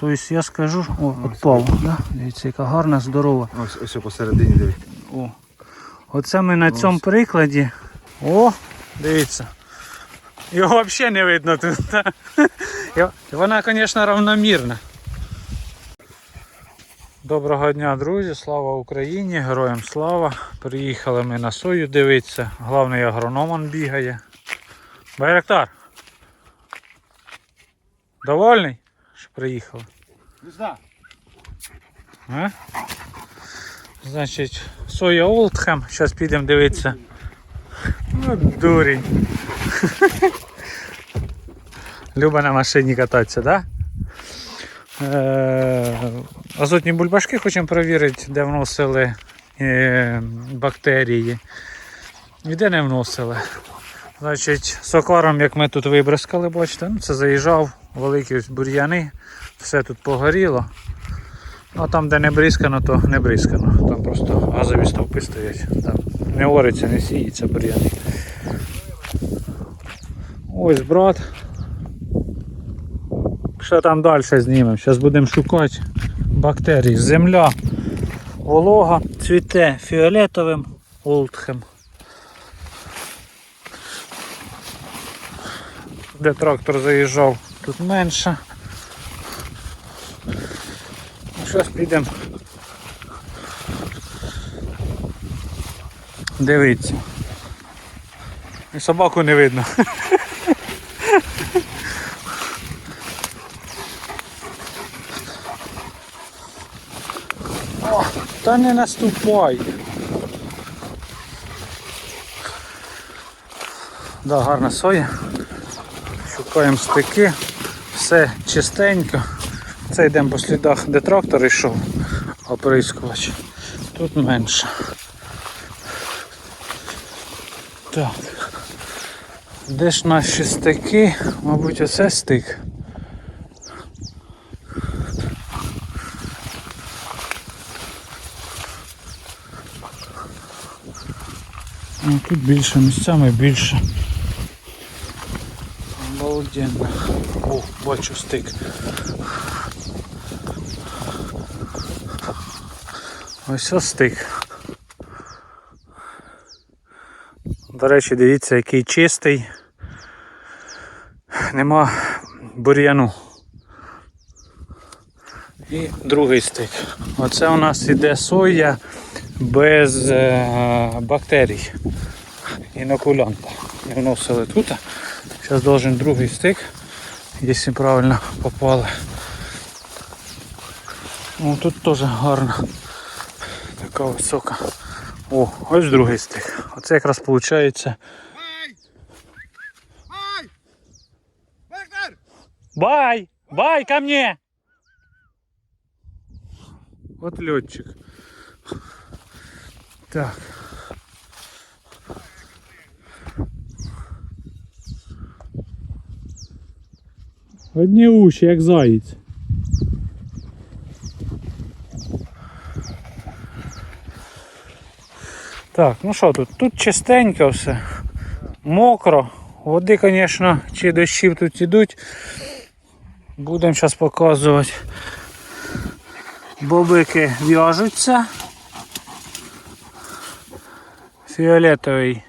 Тобто я скажу, о, отпав, да? Дивіться, яка гарна, здорова. Ось ось посередині дивись. О. Оце ми на цьому прикладі. О, дивіться. Його взагалі не видно тут. Вона, звісно, равномірна. Доброго дня, друзі! Слава Україні! Героям слава! Приїхали ми на сою дивитися. Головний агрономан бігає. Байрактар. Довольний, що приїхали? А? Значить, соя Олдхем. Зараз підемо дивитися. Ну, дурень. Люба на машині кататися, так? Да? Е, азотні бульбашки хочемо перевірити, де вносили е, бактерії. І де не вносили. Значить, сокаром, як ми тут вибризкали, бачите, ну, це заїжджав, великі ось бур'яни, все тут погоріло. А там, де не бризкано, то не бризкано. Там просто газові стовпи стоять. Там не ориться, не сіється бур'яни. Ось брат. Що там далі знімемо? Зараз будемо шукати бактерії. Земля волога, цвіте фіолетовим олдхем. Де трактор заїжджав, тут менше. Зараз підемо. Дивіться. І собаку не видно. О, та не наступай. Да, гарна соя. Шукаємо стики. Все чистенько. Це йдемо по слідах, де трактор йшов, оприскувач. Тут менше. Так. Де ж наші стики? Мабуть, оце стик. Ну, тут більше місцями більше. Обалденно. О, бачу стик. Ось ось стик. До речі, дивіться, який чистий. Нема бур'яну. І другий стик. Оце у нас іде соя без е, бактерій. Інокулянта. Не вносили тут. Зараз должен другий стик, якщо правильно попали. О, тут теж гарно. Така висока. О, ось другий стик. Оце якраз! Ай! Бай! Бай ко мне! Вот летчик. Так. Одні уші, як заєць. Так, ну що тут? Тут чистенько все. Мокро. Води, звісно, чи дощів тут ідуть. Будемо зараз показувати. Бобики в'яжуться. Фіолетовий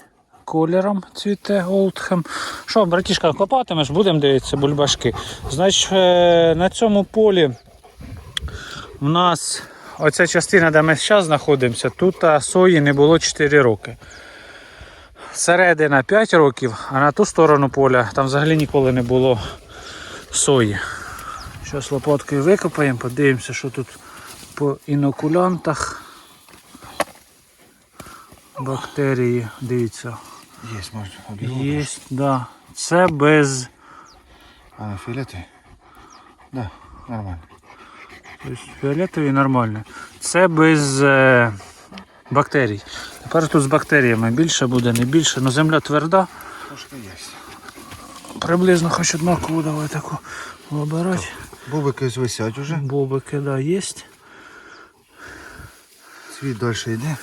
кольором цвіте Олдхем. Що, братішка, копатимеш, будемо дивитися бульбашки. Значить, е, на цьому полі в нас оця частина, де ми зараз знаходимося, тут сої не було 4 роки. Середина 5 років, а на ту сторону поля там взагалі ніколи не було сої. Зараз лопаткою викопаємо, подивимося, що тут по інокулянтах. Бактерії, дивіться, Є, можна. є, да. Це без А на фіолетовий? Да, нормально. фіолетові нормально. Це без е, бактерій. Тепер тут з бактеріями більше буде, не більше. Ну земля тверда. Трошки є. Приблизно хоч однаково давай таку вибирати. Бобики ось висять уже. Бобики, да, є. Світ далі йде.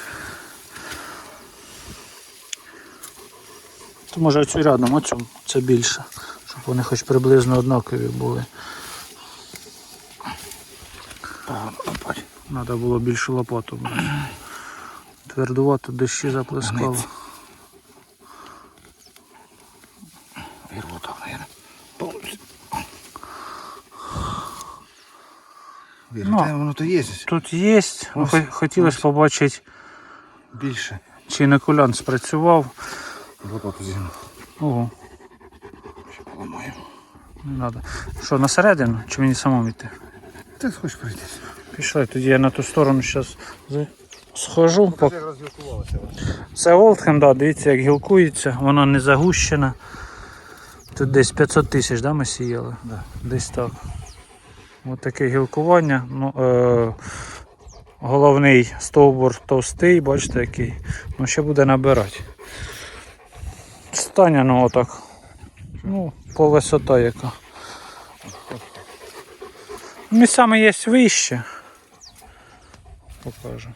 То може оцю рядом, оцю, це більше. Щоб вони хоч приблизно однакові були. Треба було більшу лопату брати. Твердувато дощі заплескало. Вірву так, наверное. Повністю. Ну. та воно то є Тут є, ну, хотілося побачити, більше. чи інокулянт спрацював. Лопату зігну. Ого, Ще поламаю. не треба. Що, на середину? Чи мені самому йти? Ти хочеш прийти? Пішли, тоді я на ту сторону зараз схожу. пок- Це Олдхем, да, дивіться, як гілкується, вона не загущена. Тут десь 500 тисяч да, ми сіяли? Да. Десь так. Ось таке гілкування. Ну, е, головний стовбур товстий, бачите який. Ну ще буде набирати. Стання, ну отак. Ну, по висота яка. Місцями є вище. Покажу.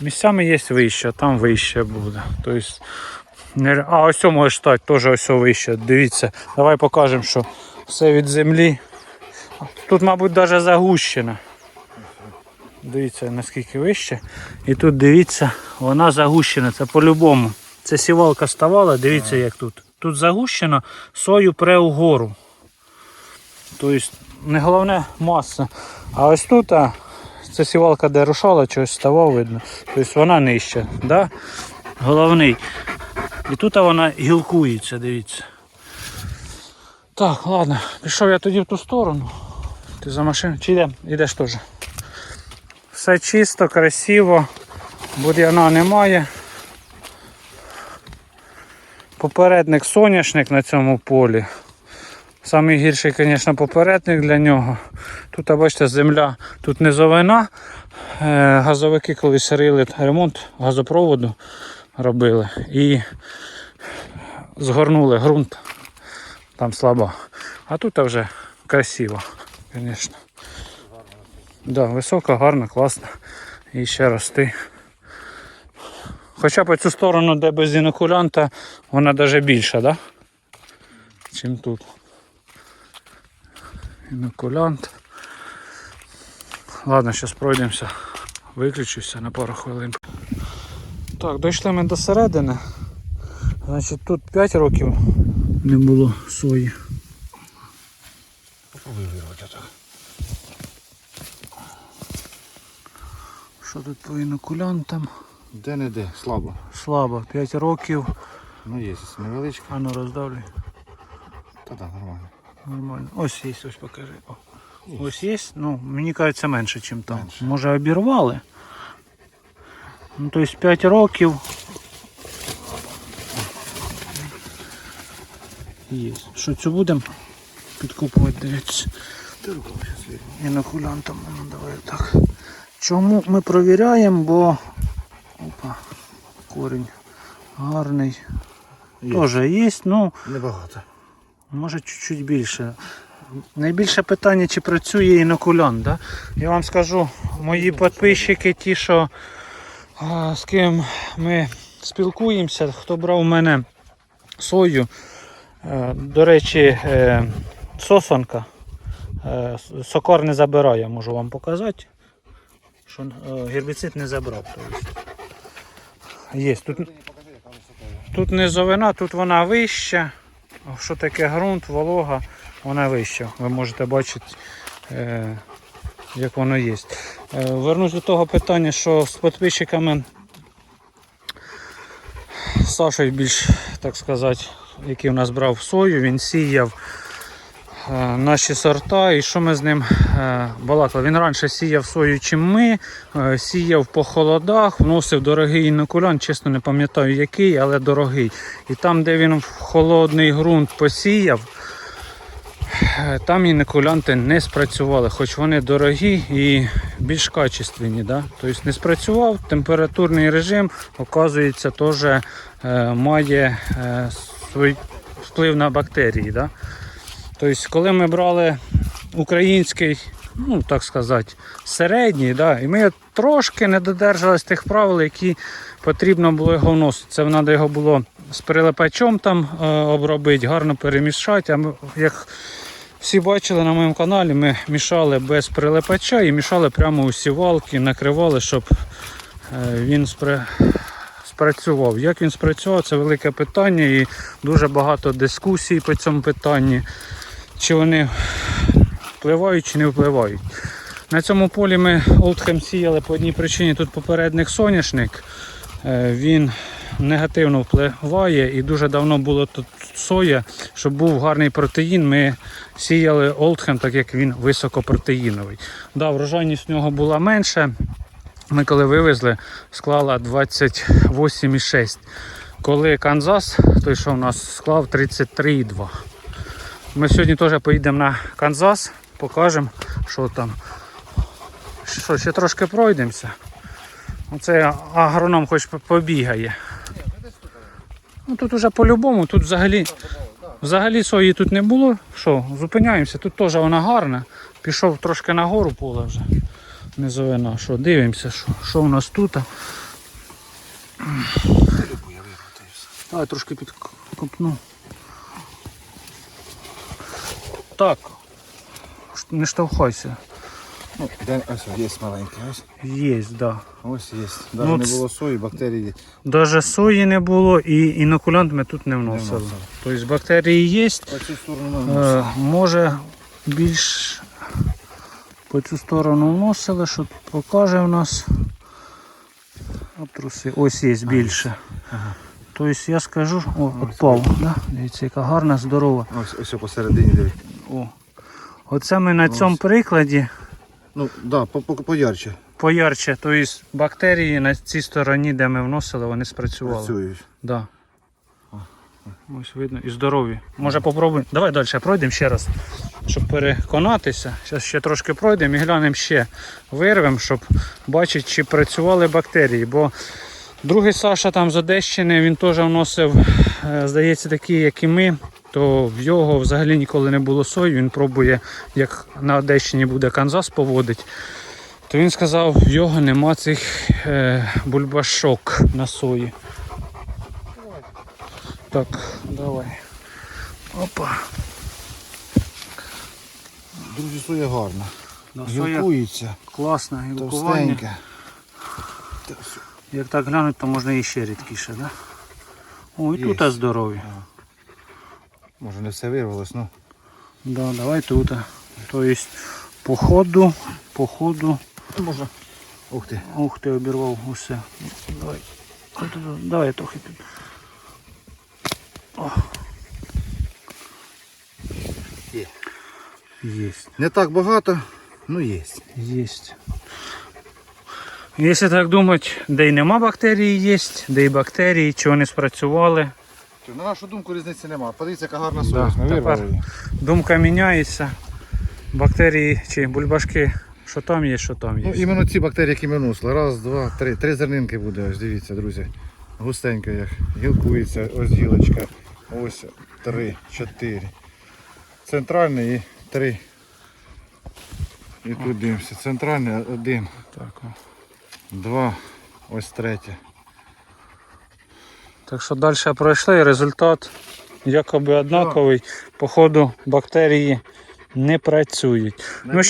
Місцями є вище, а там вище буде. Тобто. А ось може стати теж ось вище. Дивіться, давай покажемо, що все від землі. Тут, мабуть, навіть загущена. Дивіться, наскільки вище. І тут дивіться, вона загущена. Це по-любому. Це сівалка ставала, дивіться, як тут. Тут загущено, сою пре угору. Тобто, не головне маса. А ось тут а, це сівалка, де рушала, чогось ставав, видно. Тобто вона нижча. Да? Головний. І тут вона гілкується, дивіться. Так, ладно, пішов я тоді в ту сторону. Ти за машиною? Чи йдемо? Йдеш теж. Все чисто, красиво, бур'яна немає. Попередник соняшник на цьому полі. Самий гірший, звісно, попередник для нього. Тут, бачите, земля, тут низовина. Е, Газовики колись рили ремонт газопроводу робили і згорнули ґрунт. Там слабо. А тут вже красиво, звісно. Да, висока, гарна, класна. І ще рости. Хоча по цю сторону, де без інокулянта, вона навіть більша, да? чим тут. Інокулянт. Ладно, зараз пройдемося. Виключуся на пару хвилин. Так, дійшли ми до середини. Значить, тут 5 років не було сої. Вирвати отак. Що тут по інокулянтам? Де не де, слабо. Слабо, 5 років. Ну є, невеличка. А ну роздавлюй. Та да, нормально. Нормально. Ось є, ось покажи. О. Ось є, ну, мені кажеться менше, ніж там. Менше. Може обірвали. Ну, тобто 5 років. Є. Що цю будемо підкупувати, дивіться. Інокулянтом, ну давай так. Чому ми провіряємо, бо опа, корінь гарний. Теж є, ну Небагато. може чуть-чуть більше. Найбільше питання, чи працює інокулянт. Да? Я вам скажу, мої підписчики, ті, що а, з ким ми спілкуємося, хто брав у мене сою, е, до речі, е, сосанка. Е, Сокор не забирає, можу вам показати. Що е, гербіцид не забрав. Тобто. Є. Тут, тут низовина, тут вона вища. Що таке ґрунт, волога, вона вища. Ви можете бачити, е, як воно є. Е, вернусь до того питання, що з підписчиками Сашою більш, так сказати, який у нас брав сою, він сіяв наші сорта, і що ми з ним е, балакали. Він раніше сіяв сою, чим ми, е, сіяв по холодах, вносив дорогий інокулянт, чесно не пам'ятаю який, але дорогий. І там, де він в холодний ґрунт посіяв, е, там інокулянти не спрацювали, хоч вони дорогі і більш качественні. Да? Тобто не спрацював, температурний режим, оказується, теж е, має е, свій вплив на бактерії. Да? Тобто, коли ми брали український, ну так сказати, середній, да, і ми трошки не додержались тих правил, які потрібно було його вносити. Це треба його було з прилипачом там е, обробити, гарно перемішати. А ми, як Всі бачили на моєму каналі, ми мішали без прилипача і мішали прямо у сівалки, накривали, щоб е, він спра... спрацював. Як він спрацював, це велике питання і дуже багато дискусій по цьому питанні. Чи вони впливають чи не впливають. На цьому полі ми Олдхем сіяли по одній причині. Тут попередник соняшник. Е, Він негативно впливає і дуже давно було тут соя, щоб був гарний протеїн. Ми сіяли Олдхем, так як він високопротеїновий. Да, врожайність в нього була менша. Ми коли вивезли, склала 28,6. Коли Канзас, той що в нас склав 33,2. Ми сьогодні теж поїдемо на Канзас, покажемо, що там. Що, ще трошки пройдемося. Оце агроном хоч побігає. Ну тут уже по-любому, тут взагалі, взагалі сої тут не було. Що, зупиняємося, тут теж вона гарна. Пішов трошки нагору поле вже. Низовина. Що, дивимося, що, що у нас тут. Давай трошки підкопну. Так. Не штовхайся. Ну, де, ось є маленький, ось. Є, да. Ось є. Ну, Навіть не було сої, бактерії. Даже сої не було і інокулянт ми тут не вносили. вносили. Тобто бактерії є. По цю сторону Е, може більш по цю сторону вносили, що тут покаже у нас. Обтруси. Ось є більше. Тобто я скажу, о, отпав. Да? Дивіться, яка гарна, здорова. Ось, ось посередині дивись. О. Оце ми на цьому прикладі Ну, да, по, по, поярче поярче, тобто бактерії на цій стороні, де ми вносили, вони спрацювали. працюють. Да. Ось видно і здорові. Може попробуємо. Давай далі пройдемо ще раз, щоб переконатися. Зараз ще трошки пройдемо і глянемо ще. Вирвемо, щоб бачити, чи працювали бактерії. Бо другий Саша там з Одещини, він теж вносив, е, здається, такі, як і ми. То в його взагалі ніколи не було сої. Він пробує, як на Одещині буде Канзас поводить. То він сказав, в його нема цих е, бульбашок на сої. Так, давай. Опа. Друзі, соя гарна. Да, Гілкується, класна, гілкування. Як так глянути, то можна і ще рідкіше, да? О, і тут здорові. Може не все вирвалось, ну. Да, давай тут. Тобто по ходу, по ходу. Можна. Ух ти. Ух ти, обірвав усе. Давай. Тут, Давай трохи. О. Є. Єсть. Не так багато, ну є. Есть. Якщо так думати, де й нема бактерії є, де й бактерії, чи вони спрацювали. На нашу думку різниці немає. Подивіться, яка гарна Да, тепер- Думка міняється. Бактерії чи бульбашки, що там є, що там Ну, є. іменно ці бактерії, які ми вносили. Раз, два, три. Три зернинки буде, ось дивіться, друзі. Густенько як. Гілкується, ось гілочка. Ось три, чотири. Центральний і три. І тут дивимося. Центральний один, Так, два, ось третє. Так що далі пройшли, результат якоби однаковий. Походу бактерії не працюють. Ну,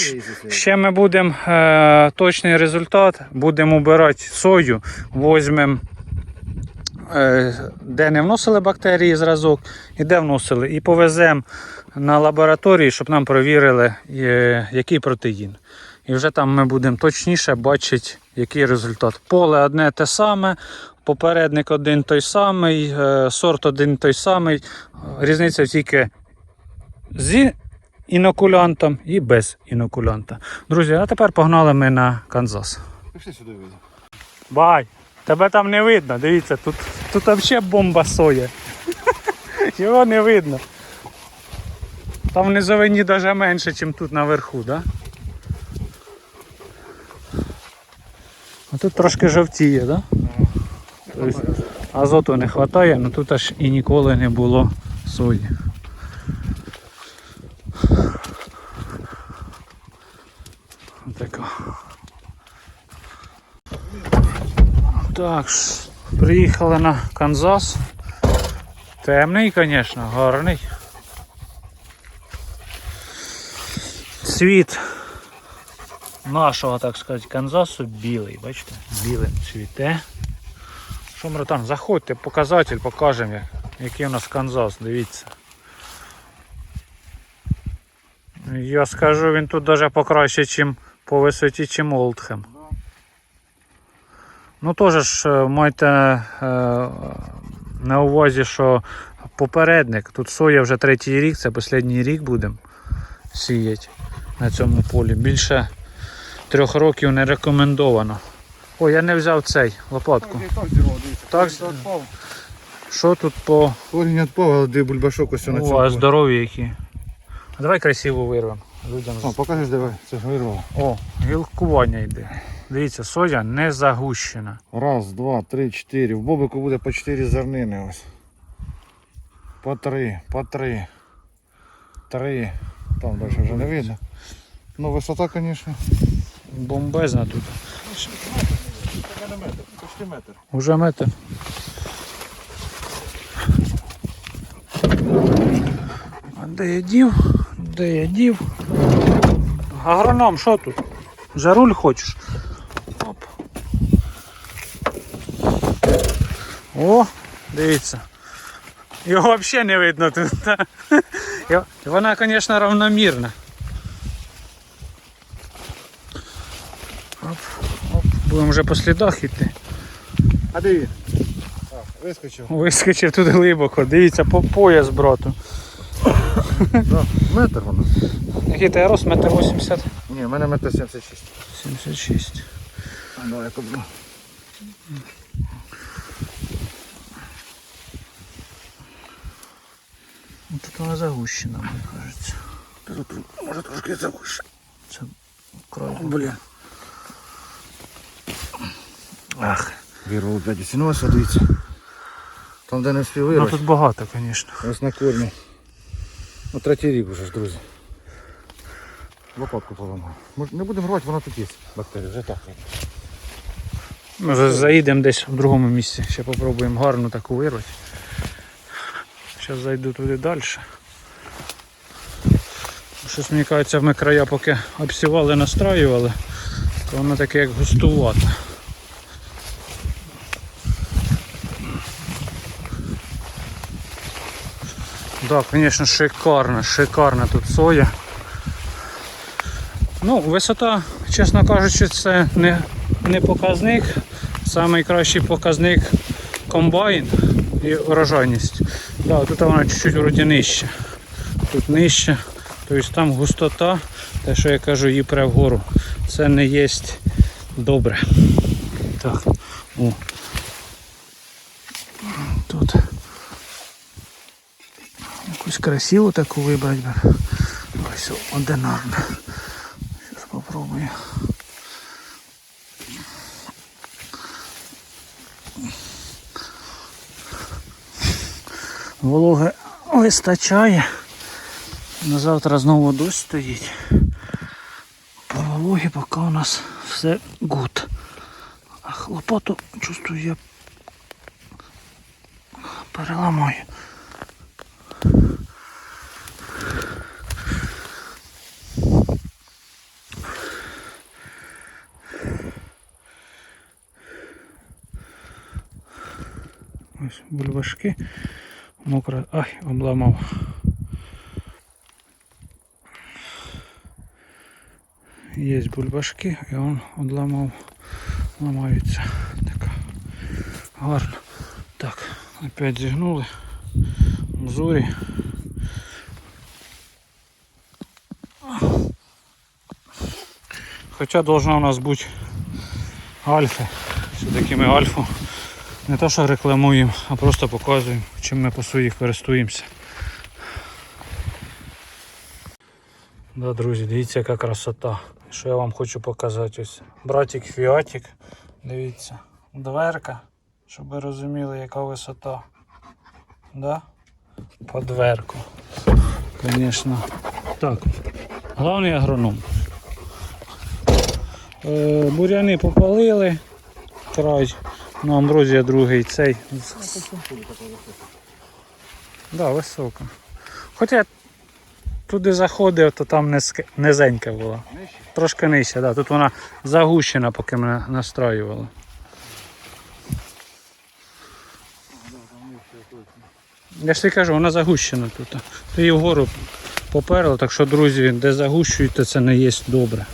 Ще ми будемо е, точний результат, будемо обирати сою, візьмемо, е, де не вносили бактерії зразок, і де вносили, і повеземо на лабораторії, щоб нам провірили, е, який протеїн. І вже там ми будемо точніше бачити, який результат. Поле одне те саме, попередник один той самий, е, сорт один той самий. Різниця тільки з інокулянтом і без інокулянта. Друзі, а тепер погнали ми на Канзас. Пішли сюди вийде. Бай! Тебе там не видно, дивіться, тут, тут взагалі бомба соя. Його не видно. Там в низовині навіть менше, ніж тут наверху, да? А тут трошки жовтіє, да? Тобто азоту не вистачає, але тут аж і ніколи не було сої. Так, приїхали на Канзас. Темний, звісно, гарний. цвіт нашого, так сказати, Канзасу білий. Бачите? Білим цвіте. Що, братан, заходьте, показатель, покажемо, який у нас Канзас, дивіться. Я скажу, він тут навіть покраще, чим по висоті, чим Олдхем. Ну теж е, майте е, на увазі, що попередник, тут соя вже третій рік, це останній рік будемо сіяти на цьому полі. Більше трьох років не рекомендовано. О, я не взяв цей лопатку. Так, Що тут по Корінь відпав, але де бульбашок ось на О, а цьому. здорові які. А давай красиво вирвемо. Людям. О, покажеш, давай, це вирвав. О, гілкування йде. Дивіться, соя не загущена. Раз, два, три, чотири. В бобику буде по чотири зернини ось. По три, по три. Три. Там далі вже не видно. Ну висота, звісно. Бомбезна тут. Така не метр, почти метр. Уже метр. А де я дів? Де я дів? Агроном, що тут? За руль хочеш? Оп. О, дивіться. Його взагалі не видно тут. та. І Вона, звісно, равномірна. Будемо вже по слідах йти. А де він? А, вискочив. Вискочив тут глибоко, дивіться, по пояс брату. Да, метр воно. Який ти рост? Метр 80? Ні, в мене метр 76. 76. А, давай, куплю. Ну, Тут вона загущена, мені кажеться. Тут, Може трошки загуш. Це край. Блін. Ах. Вірвав дяді сіноса, дивіться. Там, де не встиг Ну тут багато, звісно. Ось на кормі. Ну, третій рік вже ж, друзі. Лопатку поламав. Може, не будемо рвати, вона тут є. Бактерії, вже так. Ми за- заїдемо десь в другому місці. Ще попробуємо гарну таку вирвати. Зараз зайду туди далі. Щось мені кажеться, ми края поки обсівали, настраювали, то воно таке як густувате. Да, звісно, шикарна, шикарна тут соя. Ну, висота, чесно кажучи, це не, не показник. Найкращий показник комбайн і урожайність. Да, тут вона чуть-чуть вроді нижче. Тут нижче. Тобто там густота, те, що я кажу, її пре вгору. Це не є добре. Так. О. Тут. Якусь красиву таку вибрати. Ось одинарна. Зараз попробую. Вологи вистачає. На завтра знову дощ стоїть. По вологі поки у нас все гуд. А хлопоту чувствую я переламаю. бульбашки. Мокро. Ай, обламав. Є бульбашки і он одламав. Ламаються. Так. Гарно. Так, опять зігнули. Мзурі. Хоча должна у нас бути альфа. Все-таки ми альфу не то, що рекламуємо, а просто показуємо, чим ми по своїх користуємося. Да, друзі, дивіться, яка красота. Що я вам хочу показати ось. Братик Фіатик. Дивіться. Дверка, щоб ви розуміли, яка висота. Да? По дверку. Звісно. Так. Головний агроном. Е, буряни попалили. Край. Ну, амброзія другий цей. Да, висока. Хоча туди заходив, то там низенька була. Трошки нижче, да. тут вона загущена, поки ми настроювали. Я ж тобі кажу, вона загущена тут. Ти її вгору поперли, так що, друзі, де загущуєте, це не є добре.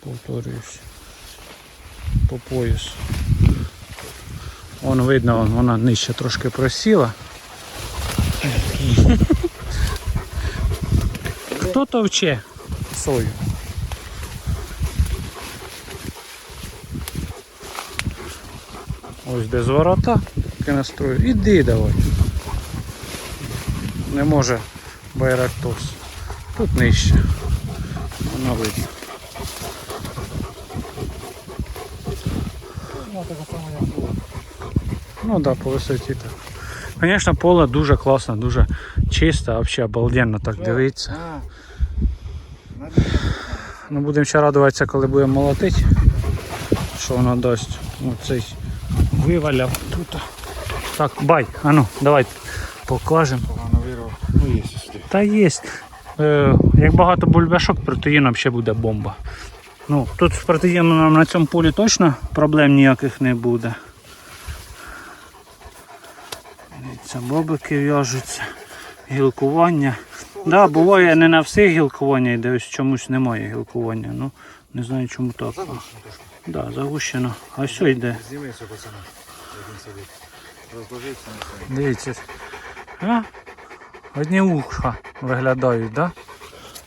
Повторююсь. По пояс. Вон видно, вона нижче трошки просіла. Хто товче сою? Ось де зворота, таки настрою. Іди давай. Не може байрактос. Тут нижче. Воно видно. Ну, така сама, як було. Ну да, по висоті так. Звісно, поле дуже класно, дуже чисто, взагалі обалденно так дивиться. А, Ну, будемо ще радуватися, коли будемо молотити, що воно дасть. Оцей виваляв тут. Так, бай, а ну, давай покажемо. Ну, є сюди. Та є. Е, як багато бульбашок, протеїном ще буде бомба. Ну, тут з протеїном на цьому полі точно проблем ніяких не буде. Дивіться, бобики в'яжуться, гілкування. Да, буває не на всіх гілкування йде, ось чомусь немає гілкування. Ну, не знаю чому так. Да, загущено. А йде? Все, пацани, як він сидить. Розложиться на. Дивіться. А? Одні вуха виглядають, да?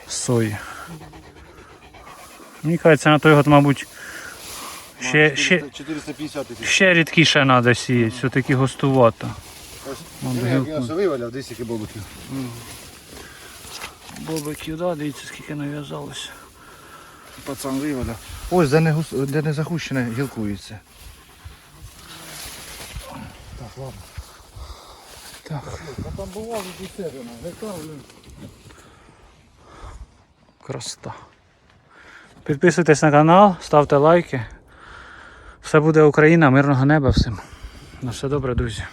Сої. Мені кажеться, на той год, мабуть, ще, ще, 450 тисяч. ще рідкіше треба сіяти, все-таки густувато. Ось, як все виваляв, десь які бобиків. Бобиків, да, дивіться, скільки нав'язалося. Пацан виваляв. Ось, де не, гус... де не загущене, гілкується. Так, ладно. Так, А там бувало це, гектар, блин. красота. Підписуйтесь на канал, ставте лайки. Все буде Україна, мирного неба всім. На все добре, друзі.